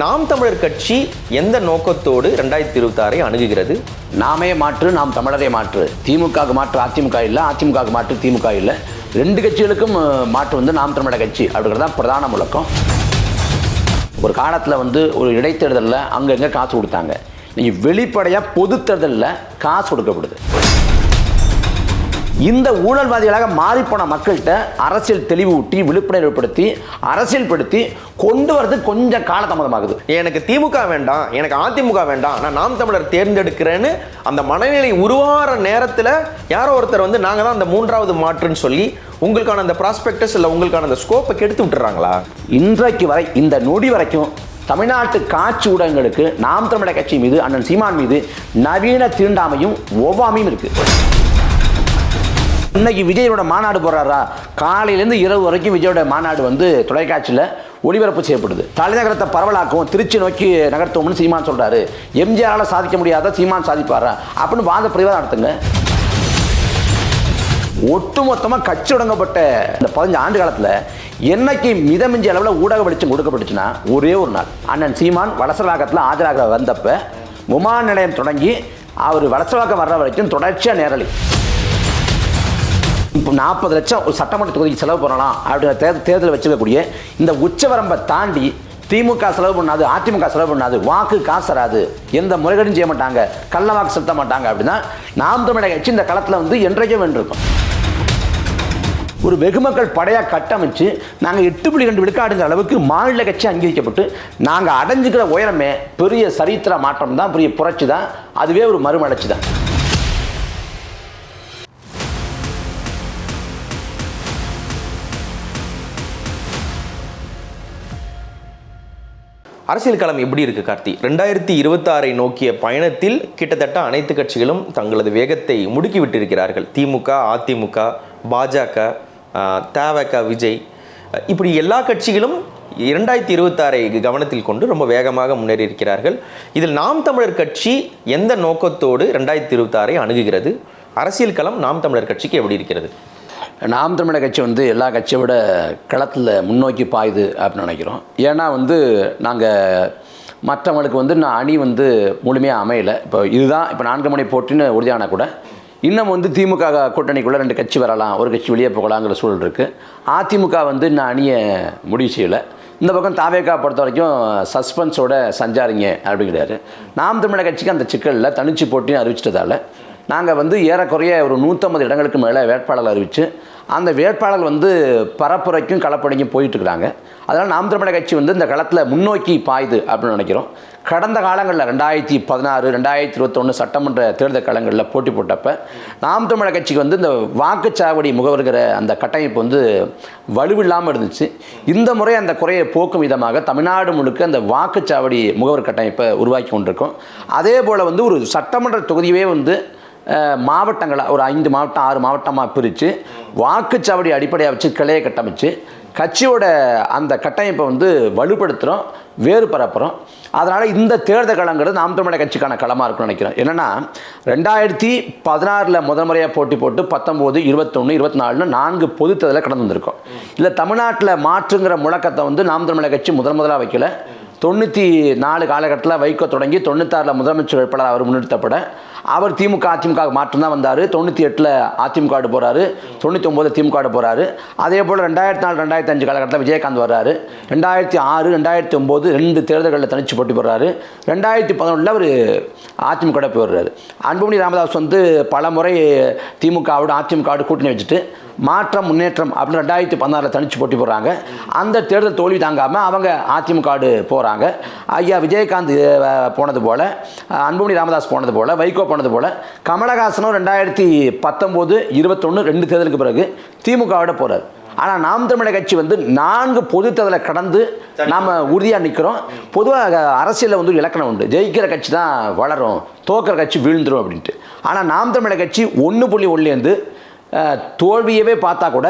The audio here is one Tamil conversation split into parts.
நாம் தமிழர் கட்சி எந்த நோக்கத்தோடு ரெண்டாயிரத்தி இருபத்தி ஆறை அணுகுகிறது? நாமே மாற்று நாம் தமிழரை மாற்று. திமுகவுக்கு மாற்று அதிமுக இல்லை அதிமுக மாற்று திமுக இல்லை. ரெண்டு கட்சிகளுக்கும் மாற்று வந்து நாம் தமிழர் கட்சி அப்படிங்கிறது தான் பிரதான முழக்கம். ஒரு காலத்தில் வந்து ஒரு இடைத்தேர்தலில் அங்கங்கே காசு கொடுத்தாங்க. நீங்கள் வெளிப்படையாக பொது தேர்தலில் காசு கொடுக்கப்படுது. இந்த ஊழல்வாதிகளாக மாறிப்போன மக்கள்கிட்ட அரசியல் தெளிவு ஊட்டி விழிப்புணர்வுப்படுத்தி அரசியல் அரசியல்படுத்தி கொண்டு வரது கொஞ்சம் காலதாமதமாகுது. எனக்கு திமுக வேண்டாம் எனக்கு அதிமுக வேண்டாம் நான் நாம் தமிழர் தேர்ந்தெடுக்கிறேன்னு அந்த மனநிலை உருவாகிற நேரத்தில் யாரோ ஒருத்தர் வந்து நாங்கள் தான் அந்த மூன்றாவது மாற்றுன்னு சொல்லி உங்களுக்கான அந்த ப்ராஸ்பெக்டஸ் இல்லை உங்களுக்கான அந்த ஸ்கோப்பை கெடுத்து விட்டுறாங்களா? இன்றைக்கு வரை இந்த நொடி வரைக்கும் தமிழ்நாட்டு காட்சி ஊடகங்களுக்கு நாம் தமிழர் கட்சி மீது அண்ணன் சீமான் மீது நவீன தீண்டாமையும் ஒவ்வாமையும் இருக்குது இன்னைக்கு விஜயோட மாநாடு போறாரா காலையிலேருந்து இரவு வரைக்கும் விஜயோட மாநாடு வந்து தொலைக்காட்சியில் ஒளிபரப்பு செய்யப்படுது. தலைநகரத்தை பரவலாக்கும் திருச்சி நோக்கி நகர்த்துவோம்னு சீமான் சொல்றாரு. எம்ஜிஆரால் சாதிக்க முடியாத சீமான் சாதிப்பாரா? அப்படின்னு வாத பிரிவாக நடத்துங்க. ஒட்டுமொத்தமாக கட்சி தொடங்கப்பட்ட இந்த பதினஞ்சு ஆண்டு காலத்தில் என்னைக்கு மிதமிஞ்சி அளவில் ஊடக வெளிச்சம் கொடுக்கப்பட்டுச்சுன்னா ஒரே ஒரு நாள். அண்ணன் சீமான் வலசலாக்கத்தில் ஆஜராக வந்தப்ப விமான நிலையம் தொடங்கி அவர் வலசலாக்கம் வர்ற வரைக்கும் தொடர்ச்சியாக நேரலி. இப்போ நாற்பது லட்சம் ஒரு சட்டமன்ற தொகுதிக்கு செலவு பண்ணலாம் அப்படிங்கிற தேர்தல் தேர்தல் வச்சுக்கக்கூடிய இந்த உச்சவரம்பை தாண்டி திமுக செலவு பண்ணாது அதிமுக செலவு பண்ணாது வாக்கு காசு வராது எந்த முறைகேடும் செய்ய மாட்டாங்க. கள்ள வாக்கு செலுத்த மாட்டாங்க அப்படின்னா நாம் தமிழக கட்சி இந்த களத்தில் வந்து என்றைக்கும் வென்றிருக்கும். ஒரு வெகுமக்கள் படையாக கட்டமைச்சு நாங்கள் எட்டு புள்ளி ரெண்டு விழுக்காடுங்கிற அளவுக்கு மாநில கட்சி அங்கீகரிக்கப்பட்டு நாங்கள் அடைஞ்சுக்கிற உயரமே பெரிய சரித்திர மாற்றம் தான் பெரிய புரட்சி தான் அதுவே ஒரு மறுமலர்ச்சி தான் அரசியல் களம் எப்படி இருக்கு கார்த்தி? ரெண்டாயிரத்தி இருபத்தாறை நோக்கிய பயணத்தில் கிட்டத்தட்ட அனைத்து கட்சிகளும் தங்களது வேகத்தை முடுக்கி விட்டிருக்கிறார்கள் திமுக அதிமுக பாஜக தவக விஜய். இப்படி எல்லா கட்சிகளும் இரண்டாயிரத்தி இருபத்தாறை கவனத்தில் கொண்டு ரொம்ப வேகமாக முன்னேறி இருக்கிறார்கள் இதில் நாம் தமிழர் கட்சி எந்த நோக்கத்தோடு ரெண்டாயிரத்தி இருபத்தாறை அணுகுகிறது? அரசியல் களம் நாம் தமிழர் கட்சிக்கு எப்படி இருக்கிறது? நாம் தமிழக கட்சி வந்து எல்லா கட்சியை விட களத்தில் முன்னோக்கி பாயுது அப்படின்னு நினைக்கிறோம். ஏன்னா வந்து நாங்கள் மற்றவங்களுக்கு வந்து நான் அணி வந்து முழுமையாக அமையலை. இப்போ இதுதான் இப்போ நான்கு மணி போட்டின்னு உறுதியான கூட இன்னும் வந்து திமுக கூட்டணிக்குள்ளே ரெண்டு கட்சி வரலாம் ஒரு கட்சி வெளியே போகலாங்கிற சூழல் இருக்குது அதிமுக வந்து இன்னும் அணியை முடிவு செய்யலை. இந்த பக்கம் தாவேக்கா பொறுத்த வரைக்கும் சஸ்பென்ஸோட சஞ்சாரிங்க அப்படிங்கிறாரு. நாம் தமிழக கட்சிக்கு அந்த சிக்கலில் தனிச்சு போட்டின்னு அறிவிச்சிட்டதால. நாங்கள் வந்து ஏறக்குறைய ஒரு நூற்றம்பது இடங்களுக்கு மேலே வேட்பாளர் அறிவித்து அந்த வேட்பாளர் வந்து பரப்புரைக்கும் களப்பணிக்கும் போயிட்டுருக்குறாங்க. அதனால் நாம் தமிழர் கட்சி வந்து இந்த களத்தில் முன்னோக்கி பாயுது அப்படின்னு நினைக்கிறோம். கடந்த காலங்களில் ரெண்டாயிரத்தி பதினாறு ரெண்டாயிரத்தி இருபத்தொன்று சட்டமன்ற தேர்தல் காலங்களில் போட்டி போட்டப்போ நாம் தமிழக கட்சிக்கு வந்து இந்த வாக்குச்சாவடி முகவருகிற அந்த கட்டமைப்பு வந்து வலுவில்லாமல் இருந்துச்சு. இந்த முறை அந்த குறையை போக்கும் விதமாக தமிழ்நாடு முழுக்க அந்த வாக்குச்சாவடி முகவர் கட்டமைப்பை உருவாக்கி கொண்டிருக்கோம். அதே போல் வந்து ஒரு சட்டமன்ற தொகுதியே வந்து மாவட்டங்களாக ஒரு ஐந்து மாவட்டம் ஆறு மாவட்டமாக பிரித்து வாக்குச்சாவடி அடிப்படையாக வச்சு கிளையை கட்டமைச்சு கட்சியோட அந்த கட்டமைப்பை வந்து வலுப்படுத்துகிறோம் வேறு பரப்புகிறோம் அதனால் இந்த தேர்தல் களங்கிறது நாம் தமிழக கட்சிக்கான களமாக இருக்கும்னு நினைக்கிறேன் என்னென்னா ரெண்டாயிரத்தி பதினாறில் முதல் முறையாக போட்டி போட்டு பத்தொம்போது இருபத்தொன்று இருபத்தி நாலுன்னு நான்கு பொது தேர்தலை கடந்து வந்திருக்கோம். இல்லை தமிழ்நாட்டில் மாற்றுங்கிற முழக்கத்தை வந்து நாம் தமிழக கட்சி முதல் முதலாக வைக்கல. தொண்ணூற்றி நாலு காலகட்டத்தில் வைகோ தொடங்கி தொண்ணூத்தாறில் முதலமைச்சர் வேட்பாளர் அவர் முன்னிறுத்தப்பட. அவர் திமுக அதிமுக மாற்றம் தான் வந்தார். தொண்ணூற்றி எட்டில் அதிமுக போகிறாரு தொண்ணூற்றி ஒம்பது திமுக போகிறாரு அதே போல் ரெண்டாயிரத்தி நாலு ரெண்டாயிரத்தி அஞ்சு காலகட்டத்தில் விஜயகாந்த் வர்றாரு. ரெண்டாயிரத்தி ஆறு ரெண்டாயிரத்தி ஒம்பது ரெண்டு தேர்தல்களில் தனிச்சு போட்டி போடுறாரு. ரெண்டாயிரத்தி பதினொன்றில் அவர் அதிமுக போய் வர்றாரு அன்புமணி ராமதாஸ் வந்து பல முறை திமுகவோட அதிமுகவோட கூட்டணி வச்சுட்டு மாற்றம் முன்னேற்றம் அப்படின்னு ரெண்டாயிரத்தி பதினாறில் தனிச்சு போட்டி போடுறாங்க. அந்த தேர்தல் தோல்வி தாங்காமல் அவங்க அதிமுக போகிறாங்க ஐயா விஜயகாந்த் போனது போல் அன்புமணி ராமதாஸ் போனது போல் வைகோ போனது போல் கமலஹாசனும் ரெண்டாயிரத்தி பத்தொம்போது இருபத்தொன்று ரெண்டு தேர்தலுக்கு பிறகு திமுகவோட போகிறார் ஆனால் நாம் தமிழர் கட்சி வந்து நான்கு பொது தேர்தலை கடந்து நாம் உறுதியாக நிற்கிறோம் பொதுவாக அரசியலில் வந்து இலக்கணம் உண்டு. ஜெயிக்கிற கட்சி தான் வளரும் தோக்கிற கட்சி வீழ்ந்துடும் அப்படின்ட்டு. ஆனால் நாம் தமிழர் கட்சி ஒன்று புள்ளி ஒன்றுலேருந்து தோல்வியவே பார்த்தா கூட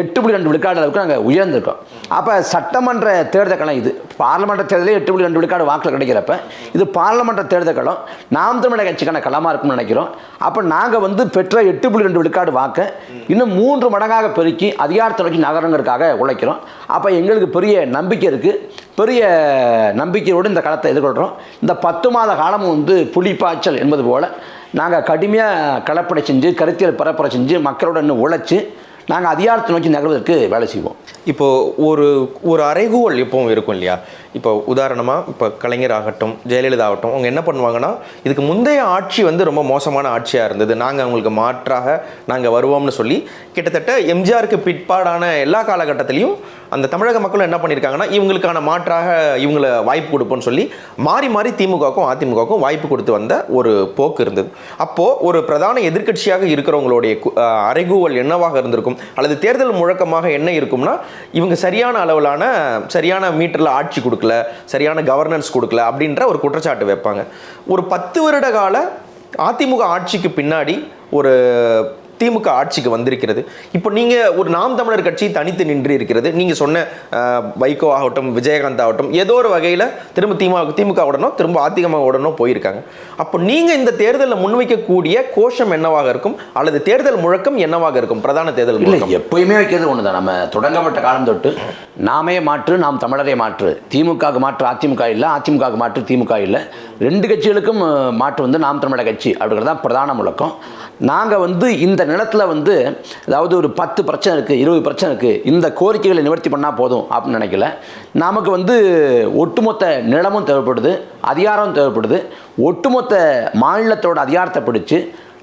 எட்டு புள்ளி ரெண்டு விழுக்காடு அளவுக்கு நாங்கள் உயர்ந்திருக்கோம். அப்போ சட்டமன்ற தேர்தல் களம் இது. பார்லமெண்ட் தேர்தலே எட்டு புள்ளி ரெண்டு விழுக்காடு வாக்கில் கிடைக்கிறப்ப இது பார்லமெண்ட் தேர்தல் களம் நாம் தமிழக கட்சிக்கான களமாக இருக்கும்னு நினைக்கிறோம். அப்போ நாங்கள் வந்து பெற்ற எட்டு புள்ளி ரெண்டு விழுக்காடு வாக்கை இன்னும் மூன்று மடங்காக பெருக்கி அதிகாரத்தை நோக்கி உழைக்கிறோம். அப்போ எங்களுக்கு பெரிய நம்பிக்கை இருக்குது பெரிய நம்பிக்கையோடு இந்த களத்தை எதிர்கொள்கிறோம் இந்த பத்து மாத காலமும் வந்து புலிப்பாய்ச்சல் என்பது போல் நாங்கள் கடுமையாக கலப்படை செஞ்சு கருத்தியல் பரப்புரை செஞ்சு மக்களோட இன்னும் உழைச்சி நாங்கள் அதிகாரத்தை நோக்கி நகர்வதற்கு வேலை செய்வோம். இப்போது ஒரு ஒரு அறைகூவல் எப்பவும் இருக்கும் இல்லையா? இப்போ உதாரணமாக இப்போ கலைஞர் ஆகட்டும் ஜெயலலிதா ஆகட்டும் அவங்க என்ன பண்ணுவாங்கன்னா இதுக்கு முந்தைய ஆட்சி வந்து ரொம்ப மோசமான ஆட்சியாக இருந்தது. நாங்கள் அவங்களுக்கு மாற்றாக நாங்கள் வருவோம்னு சொல்லி கிட்டத்தட்ட எம்ஜிஆருக்கு பிற்பாடான எல்லா காலகட்டத்திலையும் அந்த தமிழக மக்களும் என்ன பண்ணியிருக்காங்கன்னா இவங்களுக்கான மாற்றாக இவங்களை வாய்ப்பு கொடுப்போம்னு சொல்லி மாறி மாறி திமுகவுக்கும் அதிமுகவுக்கும் வாய்ப்பு கொடுத்து வந்த ஒரு போக்கு இருந்தது. அப்போது ஒரு பிரதான எதிர்க்கட்சியாக இருக்கிறவங்களுடைய கு- அறைகூவல் என்னவாக இருந்திருக்கும்? அல்லது தேர்தல் முழக்கமாக என்ன இருக்கும்னா இவங்க சரியான அளவிலான சரியான மீட்டரில் ஆட்சி கொடுக்கல சரியான கவர்னன்ஸ் கொடுக்கல அப்படின்ற ஒரு குற்றச்சாட்டு வைப்பாங்க. ஒரு பத்து வருட கால அதிமுக ஆட்சிக்கு பின்னாடி ஒரு திமுக ஆட்சிக்கு வந்திருக்கிறது. இப்போ நீங்கள் ஒரு நாம் தமிழர் கட்சி தனித்து நின்று இருக்கிறது நீங்கள் சொன்ன வைகோ ஆகட்டும் விஜயகாந்த் ஆகட்டும் ஏதோ ஒரு வகையில் திரும்ப திமுக திமுக உடனோ திரும்ப அதிமுக உடனோ போயிருக்காங்க. அப்போ நீங்கள் இந்த தேர்தலில் முன்வைக்கக்கூடிய கோஷம் என்னவாக இருக்கும்? அல்லது தேர்தல் முழக்கம் என்னவாக இருக்கும்? பிரதான தேர்தல் இல்லை எப்பயுமே வைக்கிறது ஒன்று தான் நம்ம தொடங்கப்பட்ட காலம் தொட்டு நாமே மாற்று நாம் தமிழரை மாற்று. திமுகவுக்கு மாற்று அதிமுக இல்லை. அதிமுகவுக்கு மாற்று திமுக இல்லை. ரெண்டு கட்சிகளுக்கும் மாற்று வந்து நாம் தமிழர் கட்சி அப்படிங்கிறது தான் பிரதான முழக்கம். நாங்கள் வந்து இந்த நிலத்தில் வந்து அதாவது ஒரு பத்து பிரச்சனை இருக்குது இருபது பிரச்சனை இருக்குது இந்த கோரிக்கைகளை நிவர்த்தி பண்ணால் போதும் அப்படின்னு நினைக்கல. நமக்கு வந்து ஒட்டுமொத்த நிலமும் தேவைப்படுது அதிகாரம் தேவைப்படுது. ஒட்டுமொத்த மாநிலத்தோட அதிகாரத்தை பிடிச்சு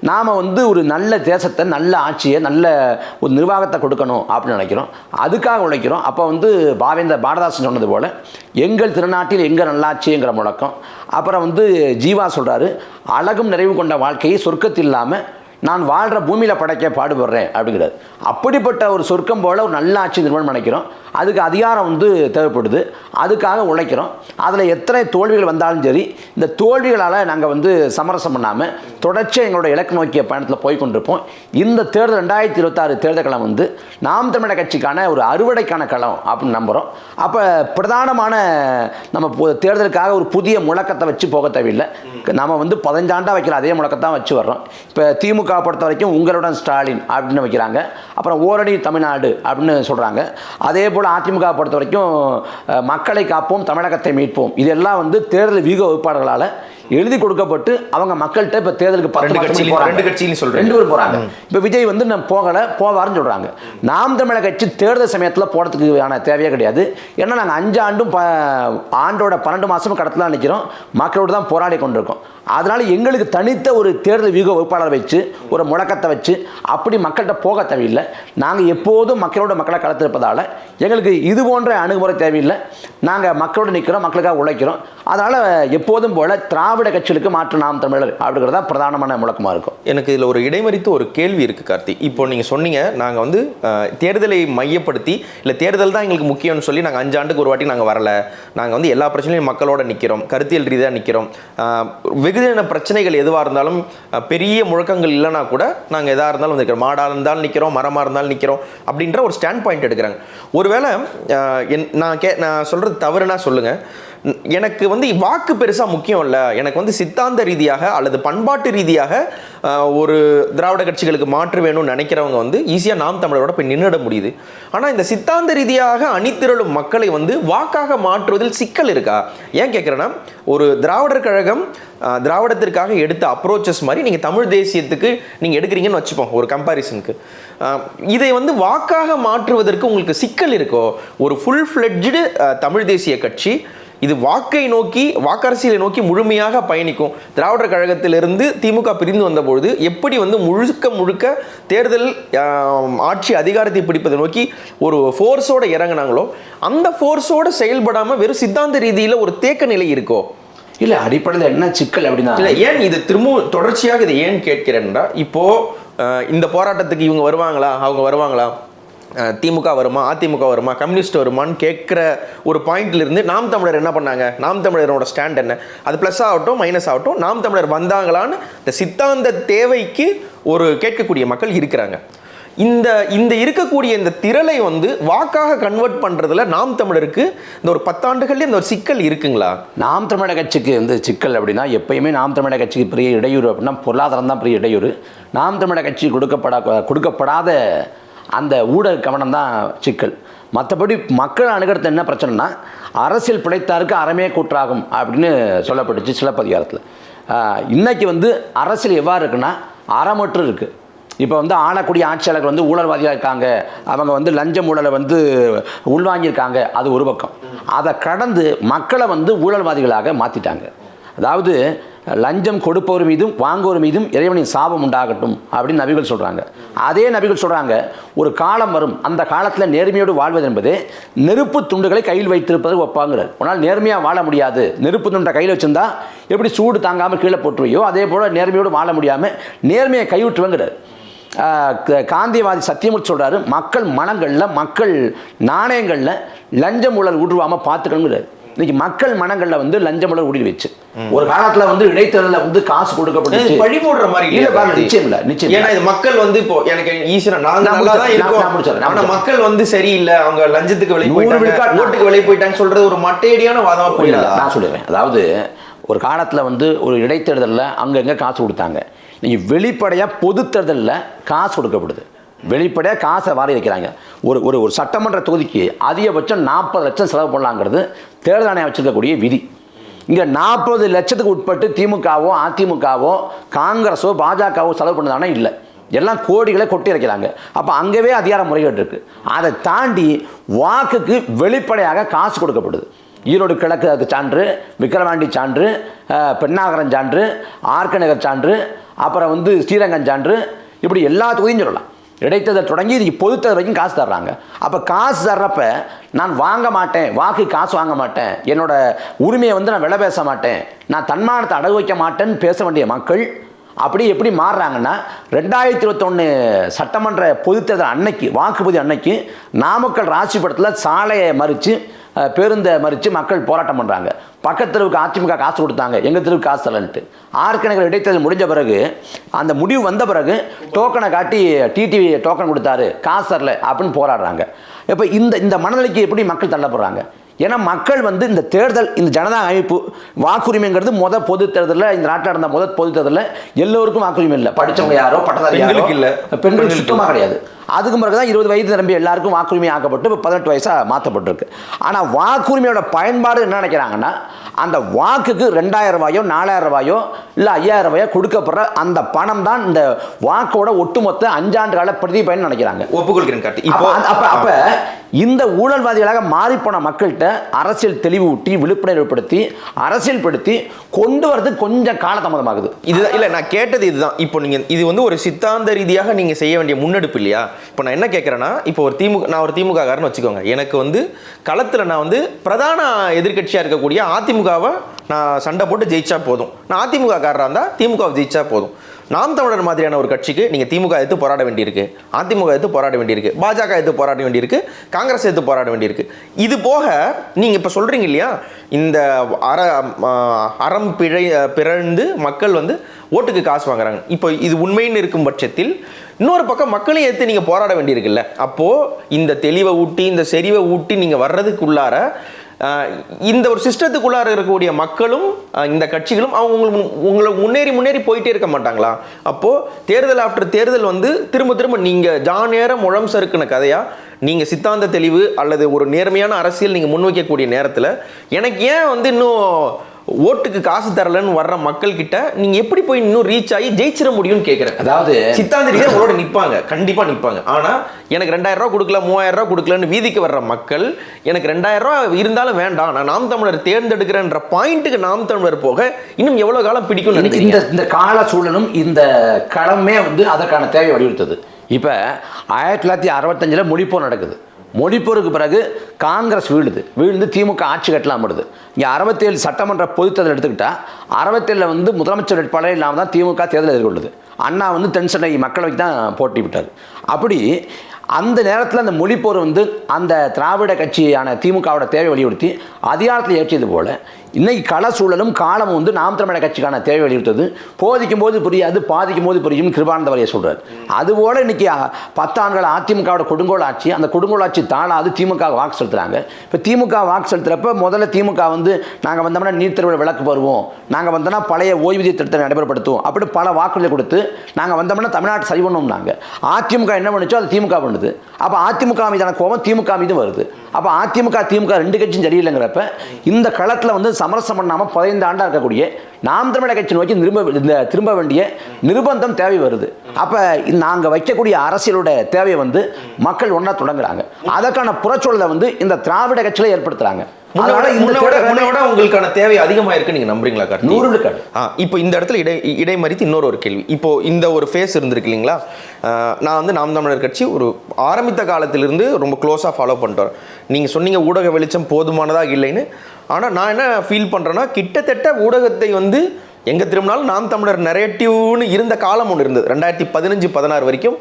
நாம் வந்து ஒரு நல்ல தேசத்தை நல்ல ஆட்சியை நல்ல ஒரு நிர்வாகத்தை கொடுக்கணும் அப்படின்னு நினைக்கிறோம். அதுக்காக உழைக்கிறோம். அப்போ வந்து பாவேந்தர் பாரதாசன் சொன்னது போல் எங்கள் திருநாட்டில் எங்கள் நல்லாட்சிங்கிற முழக்கம். அப்புறம் வந்து ஜீவா சொல்கிறாரு அழகும் நிறைவு கொண்ட வாழ்க்கையை சொர்க்கத்தில் இல்லாமல் நான் வாழ்கிற பூமியில் படைக்க பாடுபடுறேன் அப்படிங்கிறது அப்படிப்பட்ட ஒரு சொர்க்கம் போல் ஒரு நல்ல ஆட்சி நிறுவனம் நினைக்கிறோம் அதுக்கு அதிகாரம் வந்து தேவைப்படுது. அதுக்காக உழைக்கிறோம். அதில் எத்தனை தோல்விகள் வந்தாலும் சரி இந்த தோல்விகளால் நாங்கள் வந்து சமரசம் பண்ணாமல் தொடர்ச்சியாக எங்களோட இலக்கு நோக்கிய பயணத்தில் போய் கொண்டிருப்போம். இந்த தேர்தல் ரெண்டாயிரத்தி இருபத்தாறு தேர்தல் களம் வந்து நாம் தமிழக கட்சிக்கான ஒரு அறுவடைக்கான களம் அப்படின்னு நம்புகிறோம் அப்போ பிரதானமான நம்ம தேர்தலுக்காக ஒரு புதிய முழக்கத்தை வச்சு போக தேவையில்லை. நம்ம வந்து பதினஞ்சாண்டாக வைக்கிற அதே முழக்கத்தான் வச்சு வர்றோம். இப்போ திமுக பொறுத்த வரைக்கும் உங்களுடன் ஸ்டாலின் அப்படின்னு வைக்கிறாங்க. அப்புறம் ஓரடி தமிழ்நாடு அப்படின்னு சொல்கிறாங்க அதே போல் அதிமுக பொறுத்த வரைக்கும் மக்களை காப்போம் தமிழகத்தை மீட்போம். இதெல்லாம் வந்து தேர்தல் வியூக வகுப்பாளர்களால் எழுதி கொடுக்கப்பட்டு அவங்க மக்கள்கிட்ட இப்போ தேர்தலுக்கு கட்சியிலும் போறாங்க. ரெண்டு கட்சியிலும் சொல்றீங்க. ரெண்டு பேரும் போகிறாங்க இப்போ விஜய் வந்து நான் போகலை போவாருன்னு சொல்கிறாங்க நாம் தமிழக கட்சி தேர்தல் சமயத்தில் போகிறதுக்கான தேவையே கிடையாது. ஏன்னா நாங்கள் அஞ்சு ஆண்டும் ப ஆண்டோட பன்னெண்டு மாதமும் கடத்தில் நிற்கிறோம் மக்களோடு தான் போராடி கொண்டிருக்கோம். அதனால் எங்களுக்கு தனித்த ஒரு தேர்தல் வியூக வகுப்பாளர் வச்சு ஒரு முழக்கத்தை வச்சு அப்படி மக்கள்கிட்ட போக தேவையில்லை. நாங்கள் எப்போதும் மக்களோட மக்களை கலத்திருப்பதால் எங்களுக்கு இது போன்ற அணுகுமுறை தேவையில்லை. நாங்கள் மக்களோடு நிற்கிறோம் மக்களுக்காக உழைக்கிறோம். அதனால் எப்போதும் போல திராவிட கட்சிகளுக்கு மாற்று நாம் தமிழர் அப்படிங்கிறது தான் பிரதானமான முழக்கமாக இருக்கும். எனக்கு இதில் ஒரு இடைமறித்து ஒரு கேள்வி இருக்குது கார்த்தி. இப்போ நீங்கள் சொன்னீங்க நாங்கள் வந்து தேர்தலை மையப்படுத்தி இல்லை தேர்தல் தான் எங்களுக்கு முக்கியம்னு சொல்லி நாங்கள் அஞ்சு ஆண்டுக்கு ஒரு வாட்டி நாங்கள் வரல. நாங்கள் வந்து எல்லா பிரச்சனையும் மக்களோட நிற்கிறோம் கருத்தியல் ரீதியாக நிற்கிறோம் வெகுஜன பிரச்சனைகள் எதுவாக இருந்தாலும் பெரிய முழக்கங்கள் இல்லைனா கூட நாங்கள் எதாக இருந்தாலும் வந்து மாடாக இருந்தாலும் நிற்கிறோம் மரமாக இருந்தாலும் நிற்கிறோம் அப்படின்ற ஒரு ஸ்டாண்ட் பாயிண்ட் எடுக்கிறாங்க. ஒருவேளை என் நான் கே நான் சொல்கிறது தவறுனா சொல்லுங்கள் எனக்கு வந்து வாக்கு பெருசாக முக்கியம் இல்லை. எனக்கு வந்து சித்தாந்த ரீதியாக அல்லது பண்பாட்டு ரீதியாக ஒரு திராவிட கட்சிகளுக்கு மாற்று வேணும்னு நினைக்கிறவங்க வந்து ஈஸியாக நாம் தமிழரோட போய் நின்றுட முடியுது. ஆனால் இந்த சித்தாந்த ரீதியாக அணித்திரளும் மக்களை வந்து வாக்காக மாற்றுவதில் சிக்கல் இருக்கா? ஏன் கேட்குறேன்னா ஒரு திராவிடர் கழகம் திராவிடத்திற்காக எடுத்த அப்ரோச்சஸ் மாதிரி நீங்கள் தமிழ் தேசியத்துக்கு நீங்கள் எடுக்கிறீங்கன்னு வச்சுப்போம் ஒரு கம்பாரிசனுக்கு இதை வந்து வாக்காக மாற்றுவதற்கு உங்களுக்கு சிக்கல் இருக்கோ? ஒரு ஃபுல் ஃப்ளெட்ஜு தமிழ் தேசிய கட்சி இது வாக்கை நோக்கி வாக்கரசியலை நோக்கி முழுமையாக பயணிக்கும். திராவிடர் கழகத்திலிருந்து திமுக பிரிந்து வந்தபொழுது எப்படி வந்து முழுக்க முழுக்க தேர்தல் ஆட்சி அதிகாரத்தை பிடிப்பதை நோக்கி ஒரு ஃபோர்ஸோட இறங்குனாங்களோ அந்த ஃபோர்ஸோட செயல்படாமல் வெறும் சித்தாந்த ரீதியில் ஒரு தேக்க நிலை இருக்கோ? இல்லை அடிப்படையில் என்ன சிக்கல் அப்படின்னா இல்லை ஏன் இது திரும்பவும் தொடர்ச்சியாக இதை ஏன் கேட்கிறேன்னா இப்போ அஹ், இந்த போராட்டத்துக்கு இவங்க வருவாங்களா? அவங்க வருவாங்களா? திமுக வருமா அதிமுக வருமா கம்யூனிஸ்ட் வருமான்னு கேட்குற ஒரு பாயிண்ட்லேருந்து நாம் தமிழர் என்ன பண்ணாங்க? நாம் தமிழரோட ஸ்டாண்ட் என்ன? அது ப்ளஸ் ஆகட்டும் மைனஸ் ஆகட்டும் நாம் தமிழர் வந்தாங்களான்னு இந்த சித்தாந்த தேவைக்கு ஒரு கேட்கக்கூடிய மக்கள் இருக்கிறாங்க. இந்த இந்த இருக்கக்கூடிய இந்த திரளை வந்து வாக்காக கன்வெர்ட் பண்ணுறதுல நாம் தமிழருக்கு இந்த ஒரு பத்தாண்டுகள்லேயே இந்த ஒரு சிக்கல் இருக்குங்களா? நாம் தமிழக கட்சிக்கு வந்து சிக்கல் அப்படின்னா எப்பயுமே நாம் தமிழக கட்சிக்கு பெரிய இடையூறு அப்படின்னா பொருளாதாரம் தான் பெரிய இடையூறு. நாம் தமிழக கட்சி கொடுக்கப்படா கொடுக்கப்படாத அந்த ஊடக கவனம் தான் சிக்கல். மற்றபடி மக்கள் அணுகிறது என்ன பிரச்சனைனா அரசியல் பிழைத்தாருக்கு அறமே கூற்றாகும் அப்படின்னு சொல்லப்பட்டுச்சு சிலப்பதிகாரத்தில். இன்றைக்கி வந்து அரசியல் எவ்வாறு இருக்குன்னா அறமற்று இருக்குது இப்போ வந்து ஆளக்கூடிய ஆட்சியாளர்கள் வந்து ஊழல்வாதியாக இருக்காங்க. அவங்க வந்து லஞ்சம் ஊழலை வந்து உள்வாங்கியிருக்காங்க. அது ஒரு பக்கம். அதை கடந்து மக்களை வந்து ஊழல்வாதிகளாக மாற்றிட்டாங்க அதாவது லஞ்சம் கொடுப்பவர் மீதும் வாங்குவோர் மீதும் இறைவனின் சாபம் உண்டாகட்டும் அப்படின்னு நபிகள் சொல்கிறாங்க அதே நபிகள் சொல்கிறாங்க ஒரு காலம் வரும் அந்த காலத்தில் நேர்மையோடு வாழ்வது என்பது நெருப்பு துண்டுகளை கையில் வைத்திருப்பது ஒப்பாங்கிறார் உன்னால் நேர்மையாக வாழ முடியாது. நெருப்பு துண்டை கையில் வச்சுருந்தா எப்படி சூடு தாங்காமல் கீழே போட்டுருவையோ அதே போல் நேர்மையோடு வாழ முடியாமல் நேர்மையை கைவிட்டுவங்கிறார் க- காந்தியவாதி சத்தியமூர்த்தி சொல்கிறாரு மக்கள் மனங்களில் மக்கள் நாணயங்களில் லஞ்சம் ஊழல் ஊற்றுவாமல் பார்த்துக்கணுங்கிறார். இன்னைக்கு மக்கள் மனங்களில் வந்து லஞ்சம் ஊழல் ஊடுருவிச்சு ஒரு காலத்துல வந்து இடைத்தேர்தலில் வந்து காசு கொடுக்கப்பட்டுச்சு. இது பழி போடுற மாதிரி இல்ல பாருங்க? நிச்சயம் இல்ல நிச்சயம். ஏன்னா இது மக்கள் வந்து இப்போ எனக்கு நாங்க நான் நல்லா தான் இருக்கோம். ஆனா. மக்கள் வந்து சரியில்லை. அவங்க லஞ்சத்துக்கு வெளியே நூறு போயிட்டாங்க. ஓட்டுக்கு வெளியே போயிட்டாங்க சொல்றது ஒரு மட்டையடியான வாதமா புரியல நான் சொல்லிடுறேன். அதாவது ஒரு காலத்தில் வந்து ஒரு இடைத்தேர்தலில் அங்கங்கே காசு கொடுத்தாங்க. நீங்கள் வெளிப்படையாக பொது தேர்தலில் காசு கொடுக்கப்படுது. வெளிப்படையாக காசை வாரி வைக்கிறாங்க. ஒரு ஒரு ஒரு சட்டமன்ற தொகுதிக்கு அதிகபட்சம் நாற்பது லட்சம் செலவு பண்ணலாங்கிறது தேர்தல் ஆணையம் வச்சிருக்கக்கூடிய விதி. இங்கே நாற்பது லட்சத்துக்கு உட்பட்டு திமுகவோ அதிமுகவோ காங்கிரஸோ பாஜகவோ செலவு பண்ணதானே இல்லை. எல்லாம் கோடிகளை கொட்டி இறைக்கிறாங்க. அப்போ அங்கவே அதிகார முறைகேடு இருக்குது அதை தாண்டி வாக்குக்கு வெளிப்படையாக காசு கொடுக்கப்படுது. ஈரோடு கிழக்கு அதுக்கு சான்று விக்கிரவாண்டி சான்று பெண்ணாகரம் சான்று ஆர்க்கநகர் சான்று அப்புறம் வந்து ஸ்ரீரங்கம் சான்று இப்படி எல்லா தொகுதியும் சொல்லலாம். இடைத்தேர்தல் தொடங்கி இது பொதுத்தேர்தல் வரைக்கும் காசு தர்றாங்க. அப்போ காசு தர்றப்ப நான் வாங்க மாட்டேன் வாக்கு காசு வாங்க மாட்டேன் என்னோட உரிமையை வந்து நான் விலை பேச மாட்டேன் நான் தன்மானத்தை அடகு வைக்க மாட்டேன்னு பேச வேண்டிய மக்கள் அப்படி எப்படி மாறுறாங்கன்னா ரெண்டாயிரத்தி இருபத்தொன்று சட்டமன்ற பொதுத்தேர்தல் அன்னைக்கு வாக்குப்பதிவு அன்னைக்கு நாமக்கல் ராசிபுரத்தில் சாலையை மறித்து பேருந்தை மறித்து மக்கள் போராட்டம் பண்ணுறாங்க பக்கத்து தெருவுக்கு அதிமுக காசு கொடுத்தாங்க. எங்கள் தெருவுக்கு காசு தரலன்ட்டு. ஆர்கனகர் இடைத்தேர்தல் முடிஞ்ச பிறகு அந்த முடிவு வந்த பிறகு டோக்கனை காட்டி டிடிவி டோக்கன் கொடுத்தாரு. காசு தரல அப்படின்னு போராடுறாங்க. இப்போ இந்த இந்த மனநிலைக்கு எப்படி மக்கள் தள்ளப்படுறாங்க? ஏன்னா மக்கள் வந்து இந்த தேர்தல் இந்த ஜனநாயக அமைப்பு வாக்குரிமைங்கிறது முத பொது தேர்தலில் இந்த நாட்டில் நடந்த முத பொது தேர்தலில் எல்லோருக்கும் வாக்குரிமை இல்லை. படித்தவங்க யாரோ பட்டதாரி யாரோ பெண்களுக்கு இல்ல. பெண்களுக்கு சுத்தமாக கிடையாது. அதுக்கு பிறகு தான் இருபது வயது நிரம்பி எல்லாருக்கும் வாக்குரிமை ஆக்கப்பட்டு இப்போ பதினெட்டு வயசாக மாற்றப்பட்டிருக்கு ஆனால் வாக்குரிமையோட பயன்பாடு என்ன நினைக்கிறாங்கன்னா அந்த வாக்குக்கு ரெண்டாயிரம் ரூபாயோ நாலாயிரம் ரூபாயோ இல்லை ஐயாயிரம் ரூபாயோ கொடுக்கப்படுற அந்த பணம் தான் இந்த வாக்கோட ஒட்டுமொத்த அஞ்சாண்டு கால பிரதிபயன் நினைக்கிறாங்க. ஒப்புக்கொள்கிறேன் அந்த- அப்ப அப்ப இந்த ஊழல்வாதிகளாக மாறிப்போன மக்கள்கிட்ட அரசியல் தெளிவு ஊட்டி விழிப்புணர்வு ஏற்படுத்தி அரசியல்படுத்தி கொண்டு வரது கொஞ்சம் காலதாமதமாகுது. இதுதான் இல்லை நான் கேட்டது இதுதான். இப்போ நீங்கள் இது வந்து ஒரு சித்தாந்த ரீதியாக நீங்கள் செய்ய வேண்டிய முன்னெடுப்பு இல்லையா? இப்போ நான் என்ன கேட்குறேன்னா இப்போ ஒரு திமுக நான் ஒரு திமுக காரன்னு வச்சுக்கோங்க. எனக்கு வந்து களத்தில் நான் வந்து பிரதான எதிர்கட்சியாக இருக்கக்கூடிய அதிமுகவை நான் சண்டை போட்டு ஜெயிச்சா போதும். நான் அதிமுக காரராக இருந்தால் திமுகவை ஜெயிச்சா போதும். நாம் தமிழர் மாதிரியான ஒரு கட்சிக்கு நீங்கள் திமுக எடுத்து போராட வேண்டியிருக்கு அதிமுக எடுத்து போராட வேண்டியிருக்கு பாஜக எடுத்து போராட வேண்டியிருக்கு காங்கிரஸ் எடுத்து போராட வேண்டியிருக்கு. இது போக நீங்கள் இப்போ சொல்கிறீங்க இல்லையா? இந்த அற அறம் பிழை பிறழ்ந்து மக்கள் வந்து ஓட்டுக்கு காசு வாங்குறாங்க. இப்போ இது உண்மைன்னு இருக்கும் பட்சத்தில் இன்னொரு பக்கம் மக்களையும் எடுத்து நீங்கள் போராட வேண்டியிருக்குல்ல. அப்போது இந்த தெளிவை ஊட்டி இந்த செறிவை ஊட்டி நீங்கள் வர்றதுக்குள்ளார இந்த ஒரு சிஸ்டத்துக்குள்ளார இருக்கக்கூடிய மக்களும் இந்த கட்சிகளும் அவங்க உங்களுக்கு உங்களை முன்னேறி முன்னேறி போயிட்டே இருக்க மாட்டாங்களா? அப்போது தேர்தல் ஆஃப்டர் தேர்தல் வந்து திரும்ப திரும்ப நீங்கள் ஜானேர முழம் சறுக்குன கதையாக நீங்கள் சித்தாந்த தெளிவு அல்லது ஒரு நேர்மையான அரசியல் நீங்கள் முன்வைக்கக்கூடிய நேரத்தில் எனக்கு ஏன் வந்து இன்னும் ஓட்டுக்கு காசு தரலன்னு வர்ற மக்கள் கிட்ட நீங்க எப்படி போய் இன்னும் ரீச் ஆகி ஜெயிச்சிட முடியும்னு கேக்குறேன். அதாவது சித்தாந்த ரீதியா உங்களோட நிப்பாங்க. கண்டிப்பா நிப்பாங்க. ஆனா எனக்கு ரெண்டாயிரம் ரூபாய் கொடுக்கல மூவாயிரம் ரூபாய் கொடுக்கலன்னு வீதிக்கு வர்ற மக்கள் எனக்கு ரெண்டாயிரம் ரூபாய் இருந்தாலும் வேண்டாம். நான் நாம் தமிழர் தேர்ந்தெடுக்கிறேன்ற பாயிண்ட்டுக்கு நாம் தமிழர் போக இன்னும் எவ்வளவு காலம் நினைக்கிறீங்க? இந்த இந்த கால சூழலும் இந்த களமே வந்து அதற்கான தேவை வலியுறுத்தது. இப்போ ஆயிரத்தி தொள்ளாயிரத்தி அறுபத்தஞ்சில் மொழிப்போர் நடக்குது. மொழிப்போருக்கு பிறகு காங்கிரஸ் வீழுது. வீழ்ந்து திமுக ஆட்சி கட்டலாம் படுது. இங்கே அறுபத்தேழு சட்டமன்ற பொதுத்தேர்தல் எடுத்துக்கிட்டால் அறுபத்தேழில் வந்து முதலமைச்சர் வேட்பாளர் இல்லாமல் தான் திமுக தேர்தல் எதிர்கொள்ளுது. அண்ணா வந்து தென்சென்னை மக்களவைக்கு தான் போட்டி விட்டார். அப்படி அந்த நேரத்தில் அந்த மொழிப்போர் வந்து அந்த திராவிட கட்சியான திமுகவோட தேவை வலியுறுத்தி அதிகாரத்தில் ஏற்றியது போல் இன்னைக்கு கள சூழலும் காலமும் வந்து நாம் தமிழக கட்சிக்கான தேவை வலியுறுத்தது போதிக்கும் போது புரியாது பாதிக்கும் போது புரியும் கிருபானந்த வரைய சொல்கிறார் அதுபோல் இன்னைக்கு பத்தாண்டுகள் அதிமுகவோட கொடுங்கோல் ஆட்சி அந்த கொடுங்கோல் ஆட்சி தாளாது திமுக வாக்கு செலுத்துறாங்க. இப்போ திமுக வாக்கு செலுத்துறப்ப முதல்ல திமுக வந்து நாங்கள் வந்தோம்னா நீட் தேர்வில் விளக்கு வருவோம் நாங்கள் வந்தோம்னா பழைய ஓய்வூதிய திட்டத்தை நடைமுறைப்படுத்துவோம். அப்படி பல வாக்குறுதி கொடுத்து நாங்கள் வந்தோம்னா தமிழ்நாட்டை சரி பண்ணோம்னாங்க. அதிமுக என்ன பண்ணுச்சோ அது திமுக பண்ணுது. அப்போ அதிமுக மீதான கோபம் திமுக மீது வருது. அப்போ அதிமுக திமுக ரெண்டு கட்சியும் சரியில்லைங்கிறப்ப இந்த களத்தில் வந்து சமரசம் பண்ணாமல் பதினைந்து ஆண்டாக இருக்கக்கூடிய நாம் தமிழக கட்சி நோக்கி திரும்ப இந்த திரும்ப வேண்டிய நிர்பந்தம் தேவை வருது. அப்போ நாங்கள் வைக்கக்கூடிய அரசியலோட தேவையை வந்து மக்கள் ஒன்றா தொடங்குறாங்க. அதற்கான புறச்சூழலை வந்து இந்த திராவிட கட்சியில் விட உங்களுக்கான தேவை அதிகமா இருக்கு நீங்க நம்புறீங்களா நூறு இப்போ இந்த இடத்துல இடை இடைமறித்து இன்னொரு ஒரு கேள்வி. இப்போ இந்த ஒரு ஃபேஸ் இருந்திருக்கு இல்லைங்களா? நான் வந்து நாம் தமிழர் கட்சி ஒரு ஆரம்பித்த காலத்திலிருந்து ரொம்ப க்ளோஸாக ஃபாலோ பண்ணிட்டு நீங்கள் சொன்னீங்க ஊடக வெளிச்சம் போதுமானதா இல்லைன்னு. ஆனால் நான் என்ன ஃபீல் பண்ணுறேன்னா கிட்டத்தட்ட ஊடகத்தை வந்து எங்கே திரும்பினாலும் நாம் தமிழர் நரேட்டிவ்னு இருந்த காலம் ஒன்று இருந்தது. ரெண்டாயிரத்தி பதினஞ்சு பதினாறு வரைக்கும்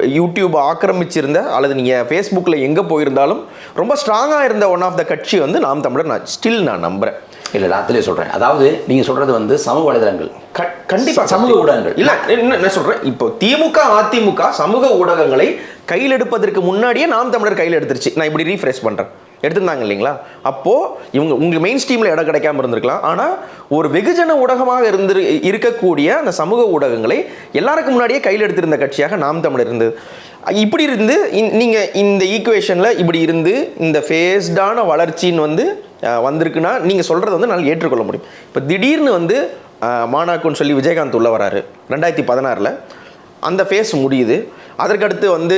யூடியூப் ஆக்கிரமிச்சிருந்த அல்லது நீங்கள் ஃபேஸ்புக்கில் எங்கே போயிருந்தாலும் ரொம்ப ஸ்ட்ராங்காக இருந்த ஒன் ஆஃப் த கட்சி வந்து நாம் தமிழர். நான் ஸ்டில் நான் நம்புகிறேன் இல்லை நான் அதிலே சொல்கிறேன் அதாவது நீங்கள் சொல்கிறது வந்து சமூக வலைதளங்கள். க- கண்டிப்பா. சமூக ஊடகங்கள். இல்ல என்ன என்ன சொல்றேன்? இப்போ திமுக அதிமுக சமூக ஊடகங்களை கையில் எடுப்பதற்கு முன்னாடியே நாம் தமிழர் கையில் எடுத்துருச்சு. நான் இப்படி ரீஃப்ரெஷ் பண்றேன். எடுத்திருந்தாங்க இல்லைங்களா? அப்போது இவங்க உங்களுக்கு மெயின் ஸ்ட்ரீமில் இடம் கிடைக்காம இருந்திருக்கலாம். ஆனால் ஒரு வெகுஜன ஊடகமாக இருந்து இருக்கக்கூடிய அந்த சமூக ஊடகங்களை எல்லாருக்கும் முன்னாடியே கையில் எடுத்திருந்த கட்சியாக நாம் தமிழர் இருந்தது. இப்படி இருந்து நீங்கள் இந்த ஈக்குவேஷனில் இப்படி இருந்து இந்த ஃபேஸ்டான வளர்ச்சின்னு வந்து வந்திருக்குன்னா நீங்கள் சொல்கிறத வந்து நான் ஏற்றுக்கொள்ள முடியும். இப்போ திடீர்னு வந்து மாணாக்குன்னு சொல்லி விஜயகாந்த் உள்ள வராரு. ரெண்டாயிரத்தி பதினாறில். அந்த ஃபேஸ் முடியுது. அதற்கடுத்து வந்து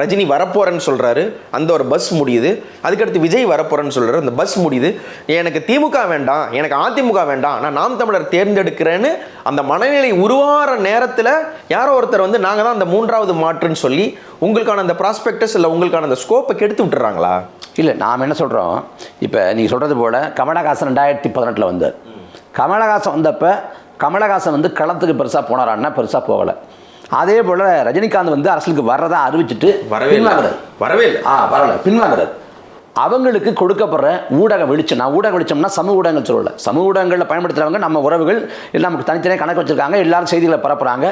ரஜினி வரப்போகிறேன்னு சொல்கிறாரு அந்த ஒரு பஸ் முடியுது. அதுக்கடுத்து விஜய் வரப்போகிறேன்னு சொல்கிறாரு அந்த பஸ் முடியுது. எனக்கு திமுக வேண்டாம். எனக்கு அதிமுக வேண்டாம். நான் நாம் தமிழர் தேர்ந்தெடுக்கிறேன்னு அந்த மனநிலை உருவாகிற நேரத்தில் யாரோ ஒருத்தர் வந்து நாங்கள் தான் அந்த மூன்றாவது மாற்றுன்னு சொல்லி உங்களுக்கான அந்த ப்ராஸ்பெக்டஸ் இல்லை உங்களுக்கான அந்த ஸ்கோப்பை கெடுத்து விட்டுறாங்களா? இல்லை நாம் என்ன சொல்கிறோம் இப்போ நீங்கள் சொல்கிறது போல் கமலஹாசன் ரெண்டாயிரத்தி பதினெட்டில் வந்தார். கமலஹாசன் வந்தப்போ கமலஹாசன் வந்து களத்துக்கு பெருசாக போனாரான்னா பெருசாக போகலை. அதே போல் ரஜினிகாந்த் வந்து அரசியலுக்கு வர்றதா அறிவிச்சிட்டு வரவே பின்வாங்குறாரு. வரவே இல்லை. ஆ பரவாயில்ல பின்வாங்குறாரு. அவங்களுக்கு கொடுக்கப்படுற ஊடக வெளிச்சம் நான் ஊடக வெளிச்சம்னா சமூக ஊடகங்கள் சொல்லல. சமூக ஊடகங்களில் பயன்படுத்துகிறவங்க நம்ம உறவுகள் எல்லாம் நமக்கு தனித்தனியாக கணக்கு வச்சுருக்காங்க எல்லாரும் செய்திகளை பரப்புகிறாங்க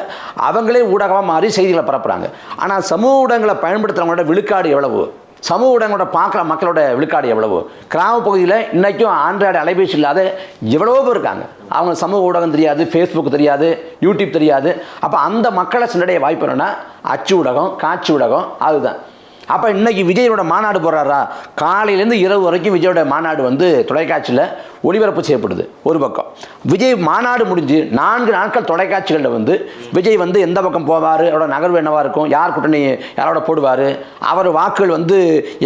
அவங்களே ஊடகமாக மாறி செய்திகளை பரப்புகிறாங்க ஆனால் சமூக ஊடகங்களை பயன்படுத்துகிறவங்களோட விழுக்காடு எவ்வளவு? சமூக ஊடகங்களோட பார்க்குற மக்களோட விழுக்காடு எவ்வளவு? கிராமப்பகுதியில் இன்றைக்கும் ஆண்ட்ராய்டு அலைபேசி இல்லாத எவ்வளவோ பேர் இருக்காங்க. அவங்க சமூக ஊடகம் தெரியாது ஃபேஸ்புக் தெரியாது யூடியூப் தெரியாது. அப்போ அந்த மக்களை சென்றடைய வாய்ப்பு என்னென்னா அச்சு ஊடகம் காட்சி ஊடகம் அதுதான். அப்போ இன்னைக்கு விஜயோட மாநாடு போடுறாரா? காலையிலேருந்து இரவு வரைக்கும் விஜயோட மாநாடு வந்து தொலைக்காட்சியில் ஒளிபரப்பு செய்யப்படுது ஒரு பக்கம். விஜய் மாநாடு முடிஞ்சு நான்கு நாட்கள் தொலைக்காட்சிகளில் வந்து விஜய் வந்து எந்த பக்கம் போவார் அவரோட நகர்வு என்னவா இருக்கும் யார் கூட்டணி யாரோட போடுவார் அவர் வாக்குகள் வந்து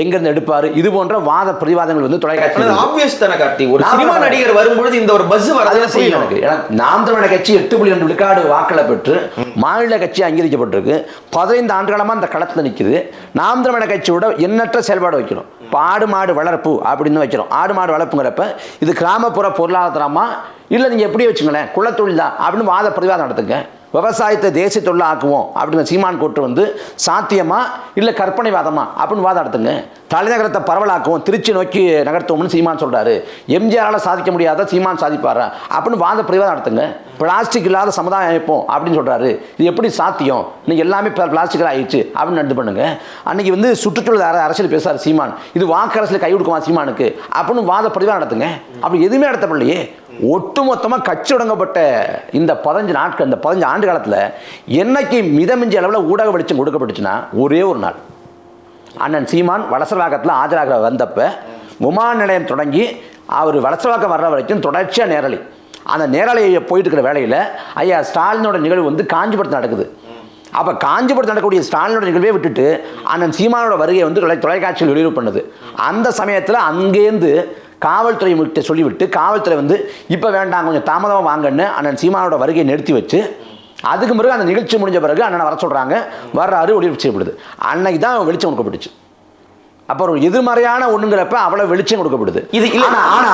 எங்கேருந்து எடுப்பார் இது போன்ற வாத பிரதிவாதங்கள் வந்து தொலைக்காட்சியில் ஆப்வியஸ் தானே கார்த்தி ஒரு சினிமா. நடிகர் வரும்பொழுது இந்த ஒரு பஸ் வரதான் செய்யும் எனக்கு. ஏன்னா நாம் தமிழர் கட்சி எட்டு புள்ளி ரெண்டு விழுக்காடு வாக்களை பெற்று மாநில கட்சி அங்கீகரிக்கப்பட்டிருக்கு. பதினைந்து ஆண்டுகளமாக அந்த களத்தில் நிற்குது நாம் தமிழர் கட்சியோட எண்ணற்ற செயல்பாடு வைக்கிறோம் இப்போ ஆடு மாடு வளர்ப்பு அப்படின்னு வைக்கிறோம். ஆடு மாடு வளர்ப்புங்கிறப்ப இது கிராமப்புற பொருளாதாரமா? இல்லை நீங்கள் எப்படி வச்சுங்களேன் குலத்தொழில் தான் அப்படின்னு வாத பிரதிவாதம் நடத்துங்க. விவசாயத்தை தேசிய தொழில் ஆக்குவோம் அப்படின்னு சீமான் கூட்டு வந்து சாத்தியமா இல்லை கற்பனைவாதமா அப்படின்னு வாதம் தலைநகரத்தை பரவலாக்குவோம் திருச்சி நோக்கி நகர்த்துவோம்னு சீமான் சொல்கிறாரு எம்ஜிஆரால் சாதிக்க முடியாத சீமான் சாதிப்பாரா அப்படின்னு வாத பிரதிவாதம் நடத்துங்க. பிளாஸ்டிக் இல்லாத சமுதாயம் அமைப்போம் அப்படின்னு சொல்கிறாரு இது எப்படி சாத்தியம்? இன்னைக்கு எல்லாமே பிளாஸ்டிக்கில் ஆயிடுச்சு அப்படின்னு நடந்து பண்ணுங்க. அன்னைக்கு வந்து சுற்றுச்சூழல் அர- அரசியல் பேசுகிறார் சீமான். இது வாக்கு அரசியல் கை கொடுக்குமா சீமானுக்கு அப்படின்னு வாத பிரதிவாதம் நடத்துங்க. அப்படி எதுவுமே நடத்தப்படலையே. ஒட்டுமொத்தமாக கட்சி இந்த பதினஞ்சு நாட்கள் இந்த பதினஞ்சு ஆண்டு காலத்தில் என்னைக்கு மிதமிஞ்சி அளவில் ஊடக வெளிச்சம் கொடுக்கப்பட்டுச்சுன்னா ஒரே ஒரு நாள். அண்ணன் சீமான் வலசரவாக்கத்தில் ஆஜராக வந்தப்போ விமான நிலையம் தொடங்கி அவர் வலசரவாக்கம் வர்ற வரைக்கும் தொடர்ச்சியாக நேரலை. அந்த நேரலையை போயிட்டு இருக்கிற வேலையில் ஐயா ஸ்டாலினோட நிகழ்வு வந்து காஞ்சிபுரத்தில் நடக்குது. அப்போ காஞ்சிபுரத்தில் நடக்கக்கூடிய ஸ்டாலினோட நிகழ்வே விட்டுட்டு அண்ணன் சீமானோட வருகையை வந்து தொலைக்காட்சியில் ஒளிபரப்பு பண்ணுது. அந்த சமயத்தில் அங்கேருந்து காவல்துறை விட்டு சொல்லிவிட்டு காவல்துறை வந்து இப்போ வேண்டாம் கொஞ்சம் தாமதமாக வாங்கன்னு அண்ணன் சீமானோட வருகையை நிறுத்தி வச்சு அதுக்கு பிறகு அந்த நிகழ்ச்சி முடிஞ்ச பிறகு அண்ணனை வர சொல்கிறாங்க வர்றாரு ஒளிபரப்பு செய்யப்படுது அன்னைக்கு தான் வெளிச்சம் கொடுக்கப்பட்டுச்சு. அப்போ ஒரு எதிர்மறையான ஒண்ணுங்கிறப்ப அவ்வளவு வெளிச்சம் கொடுக்கப்படுது இது இல்ல- ஆனா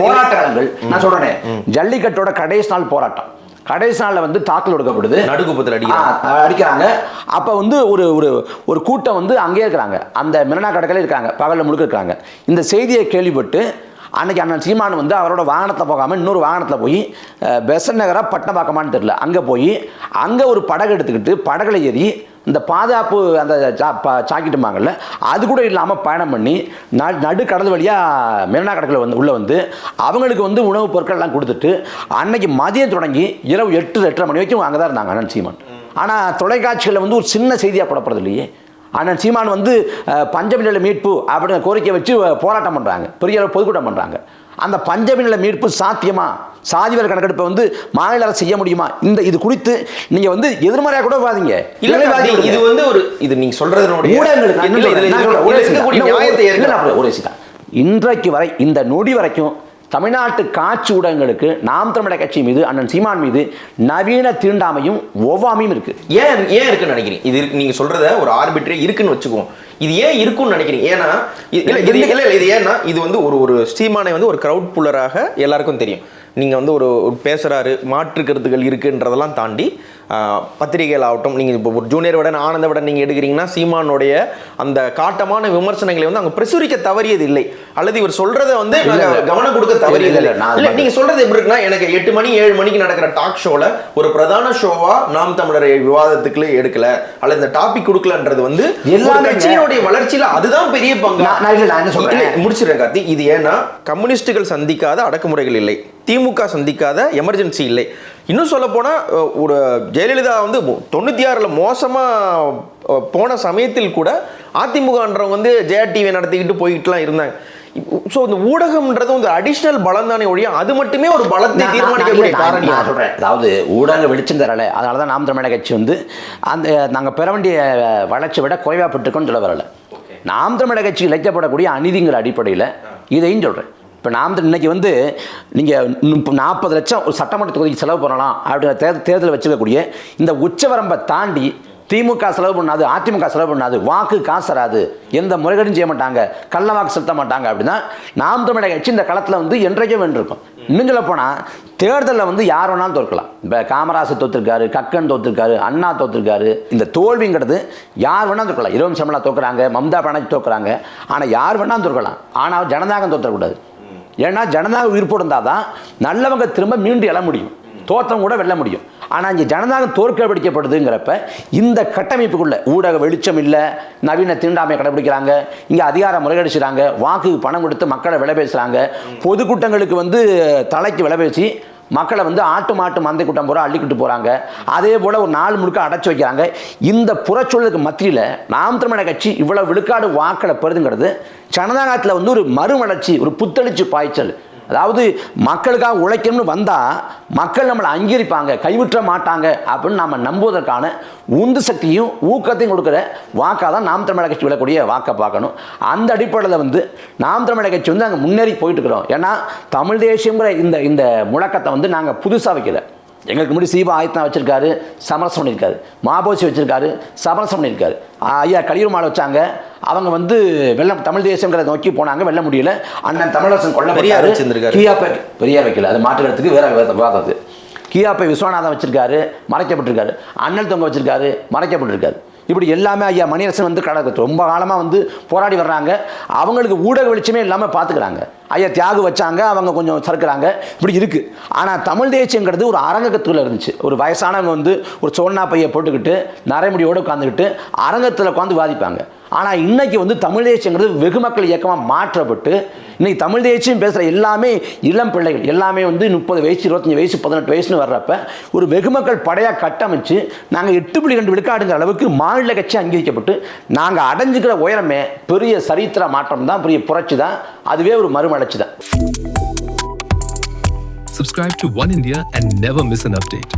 போராட்டங்கள் நான் சொல்றேன் ஜல்லிக்கட்டோட கடைசி நாள் போராட்டம். கடைசி நாளில் வந்து தாக்கல் கொடுக்கப்படுது நடுக்குப்பத்தில் அடிக்கிறாங்க. அடிக்கிறாங்க. அப்போ வந்து ஒரு ஒரு ஒரு கூட்டம் வந்து அங்கேயே இருக்கிறாங்க. அந்த மெரினா கடற்கரையில் இருக்காங்க பகலில் முழுக்க இருக்காங்க இந்த செய்தியை கேள்விப்பட்டு அன்னைக்கு அண்ணன் சீமான் வந்து அவரோட வாகனத்தில் போகாமல் இன்னொரு வாகனத்தில் போய் பெசன் நகரா பட்டணப்பாக்கமான்னு தெரியல. அங்கே போய் அங்கே ஒரு படகு எடுத்துக்கிட்டு படகுல ஏறி இந்த பாதுகாப்பு அந்த சா பா- சாக்கிட்டுமாங்கல்ல அது கூட இல்லாமல் பயணம் பண்ணி ந நடு கடல் வழியாக மெரினா கடற்கரை வந்து உள்ளே வந்து அவங்களுக்கு வந்து உணவுப் பொருட்கள் எல்லாம் கொடுத்துட்டு அன்னைக்கு மதியம் தொடங்கி இரவு எட்டு எட்டரை மணி வரைக்கும் அங்கே தான் இருந்தாங்க அண்ணன் சீமான். ஆனால் தொலைக்காட்சிகளில் வந்து ஒரு சின்ன செய்தியாக போடப்படுறது இல்லையே. அண்ணன் சீமான் வந்து பஞ்சமி நில மீட்பு அப்படின்னு கோரிக்கை வச்சு போராட்டம் பண்ணுறாங்க பெரிய அளவு பொதுக்கூட்டம் பண்ணுறாங்க அந்த பஞ்சமி நில மீட்பு சாத்தியமாக சாதிவார கணக்கெடுப்பை வந்து மாநில அரசு செய்ய முடியுமா? இந்த இது குறித்து நீங்கள் வந்து எதிர்மறையாக கூட கார்த்தி, இது வந்து ஒரு இது நீங்க சொல்றதுனுடைய ஊடகங்களுக்கு ஒரு. இன்றைக்கு வரை இந்த நொடி வரைக்கும் தமிழ்நாட்டு காட்சி ஊடகங்களுக்கு நாம் தமிழர் கட்சி மீது அண்ணன் சீமான் மீது நவீன தீண்டாமையும் ஒவ்வாமையும் இருக்கு. ஏன் ஏன் இருக்குன்னு நினைக்கிறீங்க? இது இருக்கு நீங்க சொல்றத ஒரு ஆர்பிட்ரே இருக்குன்னு வச்சுக்குவோம். இது ஏன் இருக்குன்னு நினைக்கிறீங்க? ஏன்னா இது- இல்ல இது இல்ல இல்ல இது ஏன்னா இது வந்து ஒரு ஒரு ஸ்டீமானை வந்து ஒரு கிரவுட் புல்லராக எல்லாருக்கும் தெரியும். நீங்க வந்து ஒரு பேசுகிறாரு பேசுறாரு மாற்று கருத்துக்கள் இருக்குன்றதெல்லாம் தாண்டி பத்திரிகைகள் ஆகட்டும் நீங்க இப்போ ஒரு ஜூனியர் விடன் ஆனந்த விடன் நீங்க எடுக்கிறீங்கன்னா சீமானுடைய அந்த காட்டமான விமர்சனங்களை வந்து அவங்க பிரசுரிக்க தவறியது இல்லை. அல்லது இவர் சொல்றத வந்து. கவனம் கொடுக்க தவறியது இல்ல, இல்லை. இல்ல, நான் இல்ல அது நீங்க சொல்றது எப்படி இருக்குன்னா எனக்கு எட்டு மணி ஏழு மணிக்கு நடக்கிற டாக் ஷோல ஒரு பிரதான ஷோவா நாம் தமிழரை விவாதத்துக்குள்ள எடுக்கல. அல்லது இந்த டாபிக் கொடுக்கலன்றது வந்து எல்லா கட்சியினுடைய வளர்ச்சியில அதுதான் பெரிய பங்கு? நான் என்ன சொல்றேன்? முடிச்சிடுறேன் கார்த்தி. இது ஏன்னா கம்யூனிஸ்டுகள் சந்திக்காத அடக்குமுறைகள் இல்லை. திமுக சந்திக்காத எமர்ஜென்சி இல்லை. இன்னும் சொல்ல போனா அஹ், ஒரு ஜெயலலிதா வந்து தொண்ணூத்தி ஆறுல மோசமா அஹ், போன சமயத்தில் கூட அதிமுகன்றவங்க வந்து ஜெயா டிவி நடத்திக்கிட்டு போய்கிட்டுலாம் இருந்தாங்க. ஸோ இந்த ஊடகம்ன்றது வந்து அடிஷ்னல் பலம் தானே ஒழிய அது மட்டுமே ஒரு பலத்தை தீர்மானிக்கக்கூடிய நான் காரணி. நான் சொல்றேன். அதாவது ஊடக வெளிச்சம் தரல. அதனால தான் நாம் தமிழக கட்சி வந்து அந்த நாங்கள் பெற வேண்டிய வளர்ச்சி விட குறைவாக பெற்றுக்கோன்னு சொல்ல வரல. நாம் தமிழக கட்சி இழைக்கப்படக்கூடிய அநீதிங்கிற அடிப்படையில் இதையும் சொல்கிறேன் இப்போ நாம் இன்னைக்கு வந்து நீங்கள் நாற்பது லட்சம் ஒரு சட்டமன்ற தொகுதிக்கு செலவு பண்ணலாம் அப்படிங்கிற தேர்தல் தேர்தல் வச்சுக்கக்கூடிய இந்த உச்சவரம்பை தாண்டி திமுக செலவு பண்ணாது அதிமுக செலவு பண்ணாது வாக்கு காசு எந்த முறைகேடும் செய்ய மாட்டாங்க கள்ள வாக்கு செலுத்த மாட்டாங்க அப்படின்னா நாம் தமிழக கட்சி இந்த களத்தில் வந்து என்றைக்கும் வென்றிருக்கும். இன்னும் சொல்ல போனால் தேர்தலில் வந்து யார் வேணாலும் தோற்கலாம். இப்போ காமராசர் தோத்துருக்காரு கக்கன் தோற்றுருக்காரு அண்ணா தோற்றுருக்காரு இந்த தோல்விங்கிறது யார் வேணாலும் தோற்கலாம். இரவு சமலா தோக்குறாங்க மம்தா பானர்ஜி தோக்குறாங்க ஆனால் யார் வேணாலும் தோற்கலாம். ஆனால் ஜனநாயகம் தோற்றக்கூடாது ஏன்னா ஜனநாயகம் உயிர்ப்போடு இருந்தால் தான் நல்லவங்க திரும்ப மீண்டு எழ முடியும். தோற்றம் கூட வெல்ல முடியும். ஆனால் இங்கே ஜனநாயகம் தோற்கடிக்கப்படுதுங்கிறப்ப இந்த கட்டமைப்புக்குள்ள ஊடக வெளிச்சம் இல்லை நவீன தீண்டாமையை கடைபிடிக்கிறாங்க இங்கே அதிகாரம் முறையடிச்சுறாங்க வாக்குக்கு பணம் கொடுத்து மக்களை விலை பேசுகிறாங்க பொதுக்கூட்டங்களுக்கு வந்து தலைக்கு விலை பேசி மக்களை வந்து ஆட்டு மாட்டு மந்தை கூட்டம் பூரா அள்ளிக்கிட்டு போகிறாங்க அதே போல் ஒரு நாள் முழுக்க அடைச்சி வைக்கிறாங்க. இந்த புறச்சூழலுக்கு மத்தியில் நாம் தமிழக கட்சி இவ்வளோ விழுக்காடு வாக்களை பெறுதுங்கிறது ஜனநாயகத்தில் வந்து ஒரு மறுமலர்ச்சி ஒரு புத்தளிச்சு பாய்ச்சல். அதாவது மக்களுக்காக உழைக்கணும்னு வந்தால் மக்கள் நம்மளை அங்கீகரிப்பாங்க கைவிற்ற மாட்டாங்க அப்படின்னு நாம் நம்புவதற்கான உந்து சக்தியும் ஊக்கத்தையும் கொடுக்குற வாக்காக தான் நாம் தமிழக கட்சி விடக்கூடிய வாக்கை பார்க்கணும். அந்த அடிப்படையில் வந்து நாம் தமிழக கட்சி வந்து அங்கே முன்னேறி போயிட்டு இருக்கிறோம். ஏன்னா தமிழ் தேசியங்கிற இந்த இந்த முழக்கத்தை வந்து நாங்கள் புதுசாக வைக்கல. எங்களுக்கு முன்னாடி சீபா ஆயத்தனா வச்சிருக்காரு சமரசம் பண்ணியிருக்காரு. மாபோசி வச்சிருக்காரு சமரசம் பண்ணியிருக்காரு. ஐயா கலியூர் மாலை வச்சாங்க. அவங்க வந்து வெள்ளம் தமிழ் தேசங்கிறத நோக்கி போனாங்க வெல்ல முடியல. அண்ணன் தமிழரசன் கொல்ல பெரியார் வச்சிருந்திருக்காரு. கியாப்பை பெரியார் வைக்கல அது மாற்றுக்கிறதுக்கு வேற விவாதம் கியாப்பை விஸ்வநாதன் வச்சிருக்காரு மறைக்கப்பட்டிருக்காரு. அண்ணல் தொங்க வச்சிருக்காரு மறைக்கப்பட்டிருக்காரு. இப்படி எல்லாமே ஐயா மணியரசன் வந்து கட ரொம்ப காலமாக வந்து போராடி வர்றாங்க. அவங்களுக்கு ஊடக வெளிச்சமே இல்லாமல் பார்த்துக்கிறாங்க ஐயா தியாகு வச்சாங்க அவங்க கொஞ்சம் சறுக்கிறாங்க. இப்படி இருக்குது ஆனால் தமிழ் தேசியங்கிறது ஒரு அரங்கத்தில் இருந்துச்சு. ஒரு வயசானவங்க வந்து ஒரு சோன்னா பையை போட்டுக்கிட்டு நரைமுடியோடு உட்காந்துக்கிட்டு அரங்கத்தில் உட்காந்து வாதிப்பாங்க. ஆனால் இன்றைக்கி வந்து தமிழ் தேசியங்கிறது வெகு மக்கள் இயக்கமாக மாற்றப்பட்டு இன்றைக்கி தமிழ் தேசியம் பேசுகிற எல்லாமே இளம் பிள்ளைகள் எல்லாமே வந்து முப்பது வயசு இருபத்தஞ்சி வயசு பதினெட்டு வயசுன்னு வர்றப்ப ஒரு வெகு மக்கள் படையாக கட்டமைச்சு நாங்கள் எட்டு புள்ளி ரெண்டு விழுக்காடுங்கிற அளவுக்கு மாநில கட்சி அங்கீகரிக்கப்பட்டு நாங்கள் அடைஞ்சுக்கிற உயரமே பெரிய சரித்திர மாற்றம் தான் பெரிய புரட்சி தான் அதுவே ஒரு மறுமலர்ச்சி தான் Subscribe to One India and never miss an update.